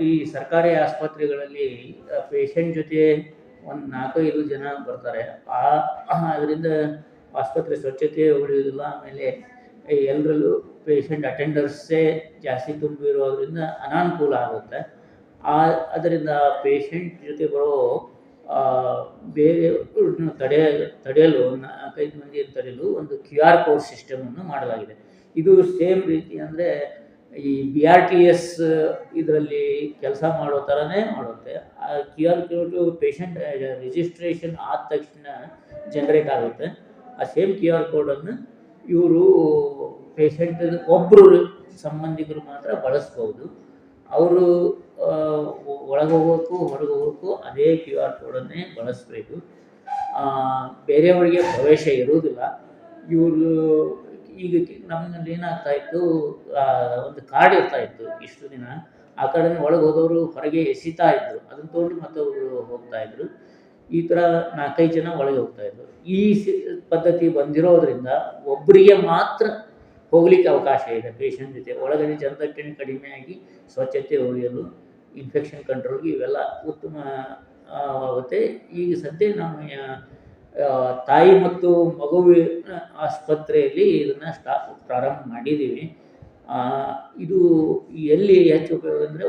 ಈ ಸರ್ಕಾರಿ ಆಸ್ಪತ್ರೆಗಳಲ್ಲಿ ಪೇಷಂಟ್ ಜೊತೆ ಒಂದು ನಾಲ್ಕೈದು ಜನ ಬರ್ತಾರೆ. ಆ, ಅದರಿಂದ ಆಸ್ಪತ್ರೆ ಸ್ವಚ್ಛತೆ ಉಳಿಯೋದಿಲ್ಲ ಆಮೇಲೆ ಎಲ್ಲರಲ್ಲೂ ಪೇಷಂಟ್ ಅಟೆಂಡರ್ಸೇ ಜಾಸ್ತಿ ತುಂಬಿರೋದ್ರಿಂದ ಅನಾನುಕೂಲ ಆಗುತ್ತೆ. ಆ, ಅದರಿಂದ ಪೇಷಂಟ್ ಜೊತೆ ಬರೋ ಬೇರೆ ತಡೆ, ತಡೆಯಲು ನಾಲ್ಕೈದು ಮಂದಿಯನ್ನು ತಡೆಯಲು ಒಂದು ಕ್ಯೂ ಆರ್ ಕೋಡ್ ಸಿಸ್ಟಮನ್ನು ಮಾಡಲಾಗಿದೆ. ಇದು ಸೇಮ್ ರೀತಿ ಅಂದರೆ ಈ ಬಿ ಆರ್ ಟಿ ಎಸ್ ಇದರಲ್ಲಿ ಕೆಲಸ ಮಾಡೋ ಥರನೇ ಮಾಡುತ್ತೆ. ಆ Q R code patient registration ಆದ ತಕ್ಷಣ ಜನರೇಟ್ ಆಗುತ್ತೆ. ಆ ಸೇಮ್ ಕ್ಯೂ ಆರ್ ಕೋಡನ್ನು ಇವರು ಪೇಷಂಟ್ ಒಬ್ಬರು ಸಂಬಂಧಿಕರು ಮಾತ್ರ ಬಳಸ್ಬೋದು. ಅವರು ಒಳಗೆ ಹೋಗೋಕ್ಕೂ ಹೊರಗೆ ಹೋಗೋಕ್ಕೂ ಅದೇ ಕ್ಯೂ ಆರ್ ಕೋಡನ್ನೇ ಬಳಸಬೇಕು. ಬೇರೆಯವರಿಗೆ ಪ್ರವೇಶ ಇರುವುದಿಲ್ಲ. ಇವರು ಈಗ ನಮ್ಮಲ್ಲಿ ಏನಾಗ್ತಾ ಇತ್ತು ಒಂದು ಕಾರ್ಡ್ ಇರ್ತಾ ಇತ್ತು ಇಷ್ಟು ದಿನ. ಆ ಕಾರ್ಡನ್ನು ಒಳಗೆ ಹೋದವರು ಹೊರಗೆ ಎಸಿತಾ ಇದ್ರು. ಅದನ್ನು ತೊಗೊಂಡು ಮತ್ತೊಬ್ಬರು ಹೋಗ್ತಾ ಇದ್ರು. ಈ ಥರ ನಾಲ್ಕೈದು ಜನ ಒಳಗೆ ಹೋಗ್ತಾ ಇದ್ರು. ಈ ಪದ್ಧತಿ ಬಂದಿರೋದ್ರಿಂದ ಒಬ್ಬರಿಗೆ ಮಾತ್ರ ಹೋಗ್ಲಿಕ್ಕೆ ಅವಕಾಶ ಇದೆ. ಪೇಷಂಟ್ ಜೊತೆ. ಒಳಗಡೆ ಜನದಟ್ಟಣೆ ಆಗಿ ಸ್ವಚ್ಛತೆ ಉಳಿಯಲು ಇನ್ಫೆಕ್ಷನ್ ಕಂಟ್ರೋಲ್ಗೆ ಇವೆಲ್ಲ ಉತ್ತಮ ಆಗುತ್ತೆ. ಈಗ ಸದ್ಯ ನಮ್ಮ ತಾಯಿ ಮತ್ತು ಮಗುವಿನ ಆಸ್ಪತ್ರೆಯಲ್ಲಿ ಇದನ್ನು ಸ್ಟಾ ಪ್ರಾರಂಭ ಮಾಡಿದ್ದೀವಿ. ಇದು ಎಲ್ಲಿ ಹೆಚ್ಚು ಉಪಯೋಗ ಅಂದರೆ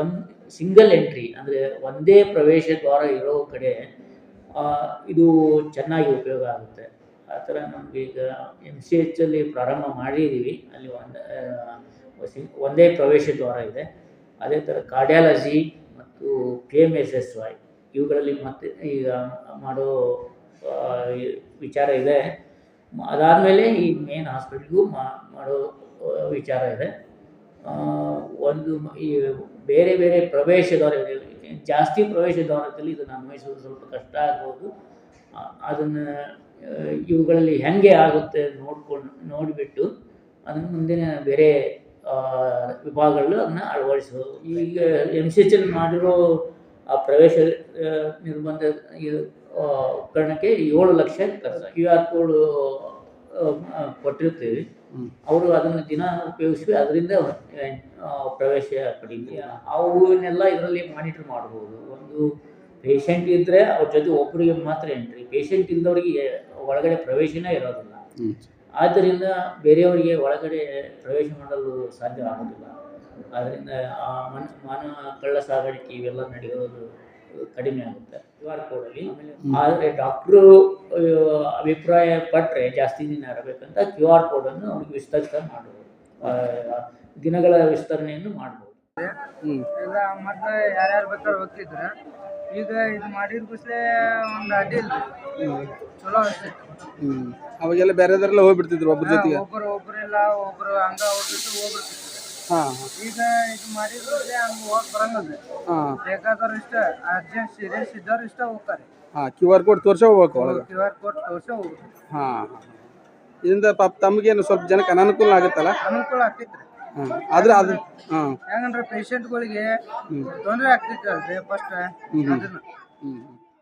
ಒನ್ ಸಿಂಗಲ್ ಎಂಟ್ರಿ ಅಂದರೆ ಒಂದೇ ಪ್ರವೇಶ ದ್ವಾರ ಇರೋ ಕಡೆ ಇದು ಚೆನ್ನಾಗಿ ಉಪಯೋಗ ಆಗುತ್ತೆ. ಆ ಥರ ನಮಗೆ ಈಗ ಎಂ ಸಿ ಎಚ್ಚಲ್ಲಿ ಪ್ರಾರಂಭ ಮಾಡಿದ್ದೀವಿ. ಅಲ್ಲಿ ಒಂದು ಒಂದೇ ಪ್ರವೇಶ ದ್ವಾರ ಇದೆ. ಅದೇ ಥರ ಕಾರ್ಡಿಯಾಲಜಿ ಮತ್ತು K M S S Y ಇವುಗಳಲ್ಲಿ ಮತ್ತೆ ಈಗ ಮಾಡೋ ವಿಚಾರ ಇದೆ. ಅದಾದಮೇಲೆ ಈ ಮೇನ್ ಹಾಸ್ಪಿಟ್ಲಿಗೂ ಮಾಡೋ ವಿಚಾರ ಇದೆ. ಒಂದು ಈ ಬೇರೆ ಬೇರೆ ಪ್ರವೇಶ ದ್ವಾರ ಜಾಸ್ತಿ ಪ್ರವೇಶ ದ್ವಾರದಲ್ಲಿ ಇದನ್ನು ಅನ್ವಯಿಸೋದು ಸ್ವಲ್ಪ ಕಷ್ಟ ಆಗ್ಬೋದು. ಅದನ್ನು ಇವುಗಳಲ್ಲಿ ಹೆಂಗೆ ಆಗುತ್ತೆ ನೋಡ್ಕೊಂಡು, ನೋಡಿಬಿಟ್ಟು ಅದನ್ನು ಮುಂದಿನ ಬೇರೆ ವಿಭಾಗಗಳು ಅದನ್ನ ಅಳವಡಿಸೋದು. ಈಗ ಎಂ ಸಿ ಎಚ್ ಮಾಡಿರೋ ಆ ಪ್ರವೇಶ ನಿರ್ಬಂಧ ಇದು ಉಪಕರಣಕ್ಕೆ ಏಳು ಲಕ್ಷ ಖರ್ಚು ಕ್ಯೂ ಆರ್ ಕೋಡ್ ಕೊಟ್ಟಿರ್ತೀವಿ. ಅವರು ಅದನ್ನು ದಿನ ಉಪಯೋಗಿಸಿ ಅದರಿಂದ ಪ್ರವೇಶ ಕಡಿಮೆ ಅವನ್ನೆಲ್ಲ ಇದರಲ್ಲಿ ಮಾನಿಟರ್ ಮಾಡ್ಬೋದು. ಒಂದು ಪೇಷಂಟ್ ಇದ್ದರೆ ಅವ್ರ ಜೊತೆ ಒಬ್ಬರಿಗೆ ಮಾತ್ರ ಎಂಟ್ರಿ ಪೇಷಂಟ್ ಇದ್ದವರಿಗೆ ಒಳಗಡೆ ಪ್ರವೇಶನೇ ಇರೋದಿಲ್ಲ. ಆದ್ದರಿಂದ ಬೇರೆಯವರಿಗೆ ಒಳಗಡೆ ಪ್ರವೇಶ ಮಾಡಲು ಸಾಧ್ಯ ಆಗೋದಿಲ್ಲ ಆದ್ದರಿಂದ ಆ ಮನ್ ಮಾನವ ಕಳ್ಳ ಸಾಗಾಣಿಕೆ ಇವೆಲ್ಲ ನಡೆಯೋದು ಕಡಿಮೆ ಆಗುತ್ತೆ. ಕ್ಯೂ ಆರ್ ಕೋಡಲ್ಲಿ ಆದರೆ ಡಾಕ್ಟ್ರು ಅಭಿಪ್ರಾಯ ಪಟ್ಟರೆ ಜಾಸ್ತಿ ದಿನ ಇರಬೇಕಂತ ಕ್ಯೂ ಆರ್ ಕೋಡನ್ನು ಅವ್ರಿಗೆ ವಿಸ್ತರಿಸ್ತಾ ಮಾಡ್ಬೋದು ದಿನಗಳ ವಿಸ್ತರಣೆಯನ್ನು ಮಾಡ್ಬೋದು. ಹ್ಮ್ ಎಲ್ಲ ಮತ್ತೆ ಯಾರ್ಯಾರು ಬೇಕಾದ್ರೆ ಹೋಗ್ತಿದ್ರ ಈಗ ಇದು ಮಾಡಿದ ಕೂಸಲೆ ಒಂದು ಅಡ್ಡಿ ಇಲ್ರಿ ಚಲೋ ಅನ್ಸೈತಿ ಹ್ಮ್. ಅವಾಗೆಲ್ಲ ಬೇರೆದರೆಲ್ಲ ಹೋಗ್ಬಿಡ್ತಿದ್ರು ಒಬ್ರ ಜೊತೆಗೆ? ಒಬ್ರು ಇಲ್ಲ ಒಬ್ರು ಹಂಗ ಹೋಗ್ಬಿಟ್ಟು ಹೋಗ್ಬಿಡ್ತಿದ್ರು. ಹಾ ಈಗ ಇದು ಮಾಡಿದ ಕೂಸಲೆ ಹಂಗ ಹೋಗ್ ಬರಂಗಲ್ರಿ ಹಾ. ಬೇಕಾದವ್ರು ಇಷ್ಟ ಅರ್ಜೆಂಟ್ ಸೀರಿಯಸ್ ಇದ್ದವ್ರು ಇಷ್ಟ ಹೋಗ್ತಾರೆ. ಹಾ ಕ್ಯೂ ಆರ್ ಕೋಡ್ ತೋರ್ಸ ಹೋಗ್ಬೇಕು ಒಳಗೆ. ಕ್ಯೂ ಆರ್ ಕೋಡ್ ತೋರ್ಸ ಹೋಗ್ಬಿಡ್ತಾರೆ ಹಾ ಇದರಿಂದ ಪಾಪ ತಮಗೇನು ಸ್ವಲ್ಪ ಜನಕ್ಕೆ ಅನಾನುಕೂಲ ಆಗುತ್ತಲ್ಲ? ಅನುಕೂಲ ಆಗ್ತೈತ್ರಿ. ಹಾ ಆದ್ರೆ ಅದು ಹಾ ಹೆಂಗಂದ್ರೆ ಪೇಷಂಟ್ಗಳಿಗೆ ತೊಂದರೆ ಆಗ್ತಿತ್ತು ಅಲ್ರಿ ಫಸ್ಟ್ ಅದನ್ನ. ಹ್ಮ್.